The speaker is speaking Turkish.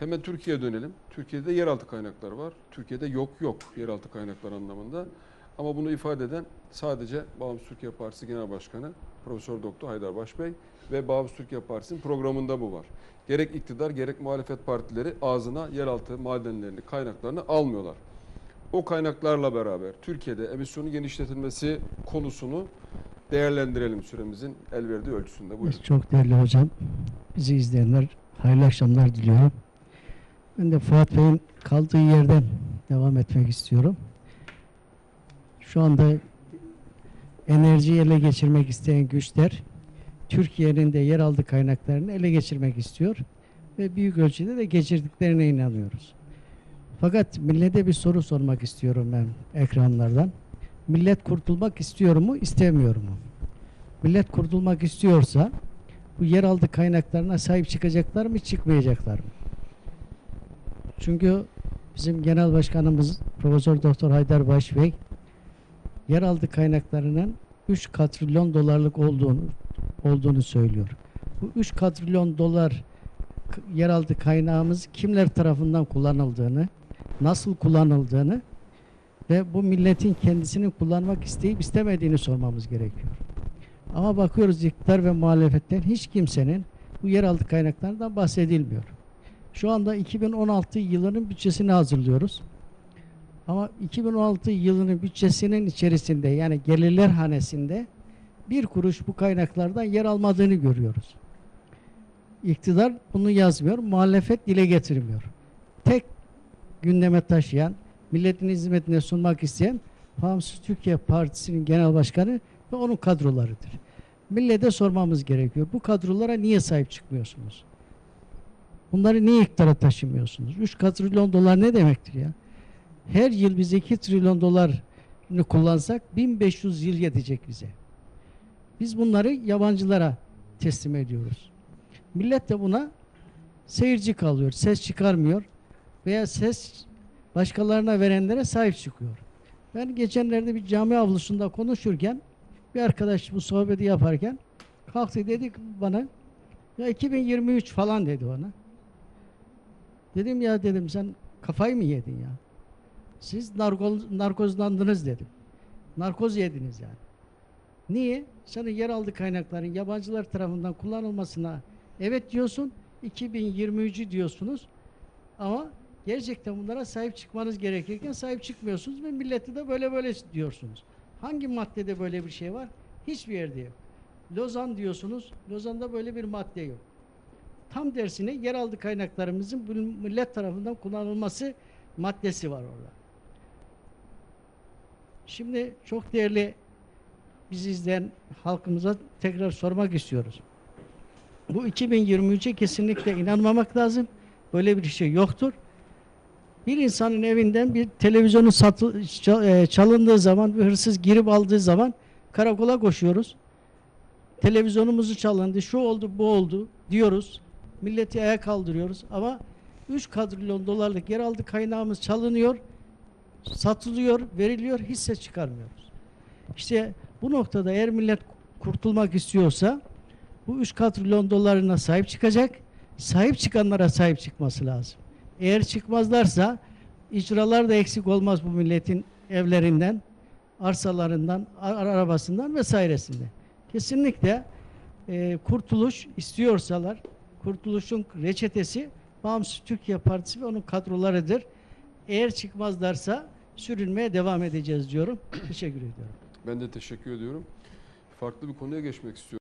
Hemen Türkiye'ye dönelim. Türkiye'de yeraltı kaynakları var. Türkiye'de yok yok yeraltı kaynakları anlamında. Ama bunu ifade eden sadece Bağımsız Türkiye Partisi Genel Başkanı Profesör Doktor Haydar Başbey ve Bağımsız Türkiye Partisi'nin programında bu var. Gerek iktidar gerek muhalefet partileri ağzına yeraltı madenlerini, kaynaklarını almıyorlar. O kaynaklarla beraber Türkiye'de emisyonun genişletilmesi konusunu değerlendirelim süremizin el verdiği ölçüsünde. Buyurun. Çok değerli hocam. Bizi izleyenler hayırlı akşamlar diliyorum. Ben de Fuat Bey'in kaldığı yerden devam etmek istiyorum. Şu anda enerjiyi ele geçirmek isteyen güçler Türkiye'nin de yeraltı kaynaklarını ele geçirmek istiyor ve büyük ölçüde de geçirdiklerine inanıyoruz. Fakat millete bir soru sormak istiyorum ben ekranlardan. Millet kurtulmak istiyor mu, istemiyor mu? Millet kurtulmak istiyorsa bu yeraltı kaynaklarına sahip çıkacaklar mı, çıkmayacaklar mı? Çünkü bizim genel başkanımız Profesör Doktor Haydar Baş Bey yeraltı kaynaklarının 3 katrilyon dolarlık olduğunu olduğunu söylüyor. Bu 3 katrilyon dolar yeraltı kaynağımız kimler tarafından kullanıldığını, nasıl kullanıldığını ve bu milletin kendisinin kullanmak isteyip istemediğini sormamız gerekiyor. Ama bakıyoruz iktidar ve muhalefetten hiç kimsenin bu yeraltı kaynaklarından bahsedilmiyor. Şu anda 2016 yılının bütçesini hazırlıyoruz. Ama 2016 yılının bütçesinin içerisinde yani gelirler hanesinde bir kuruş bu kaynaklardan yer almadığını görüyoruz. İktidar bunu yazmıyor, muhalefet dile getirmiyor. Tek gündeme taşıyan, milletin hizmetine sunmak isteyen Bağımsız Türkiye Partisi'nin genel başkanı ve onun kadrolarıdır. Millete sormamız gerekiyor. Bu kadrolara niye sahip çıkmıyorsunuz? Bunları niye iktidara taşımıyorsunuz? 3 trilyon dolar ne demektir ya? Her yıl biz 2 trilyon dolarını kullansak 1500 yıl yetecek bize. Biz bunları yabancılara teslim ediyoruz. Millet de buna seyirci kalıyor, ses çıkarmıyor veya ses başkalarına verenlere sahip çıkıyor. Ben geçenlerde bir cami avlusunda konuşurken bir arkadaş bu sohbeti yaparken kalktı dedi bana ya 2023 falan dedi bana. Dedim ya dedim sen kafayı mı yedin ya? Siz narkoz, narkozlandınız dedim. Narkoz yediniz yani. Niye? Senin yeraltı kaynakların yabancılar tarafından kullanılmasına evet diyorsun. 2023'ü diyorsunuz. Ama gerçekten bunlara sahip çıkmanız gerekirken sahip çıkmıyorsunuz ve milleti de böyle böyle diyorsunuz. Hangi maddede böyle bir şey var? Hiçbir yerde yok. Lozan diyorsunuz. Lozan'da böyle bir madde yok. Tam tersine yeraltı kaynaklarımızın millet tarafından kullanılması maddesi var orada. Şimdi çok değerli bizi izleyen halkımıza tekrar sormak istiyoruz. Bu 2023'e kesinlikle inanmamak lazım. Böyle bir şey yoktur. Bir insanın evinden bir televizyonu satı, e, çalındığı zaman, bir hırsız girip aldığı zaman karakola koşuyoruz. Televizyonumuzu çalındı, şu oldu, bu oldu diyoruz. Milleti ayağa kaldırıyoruz ama 3 kadrilyon dolarlık yeraltı kaynağımız çalınıyor, satılıyor, veriliyor, hisse çıkarmıyoruz. İşte bu noktada eğer millet kurtulmak istiyorsa bu 3 katrilyon dolarına sahip çıkacak, sahip çıkanlara sahip çıkması lazım. Eğer çıkmazlarsa icralar da eksik olmaz bu milletin evlerinden, arsalarından, arabasından vesairesinden. Kesinlikle e, kurtuluş istiyorsalar, kurtuluşun reçetesi Bağımsız Türkiye Partisi ve onun kadrolarıdır. Eğer çıkmazlarsa sürünmeye devam edeceğiz diyorum. Teşekkür ediyorum. Ben de teşekkür ediyorum. Farklı bir konuya geçmek istiyorum.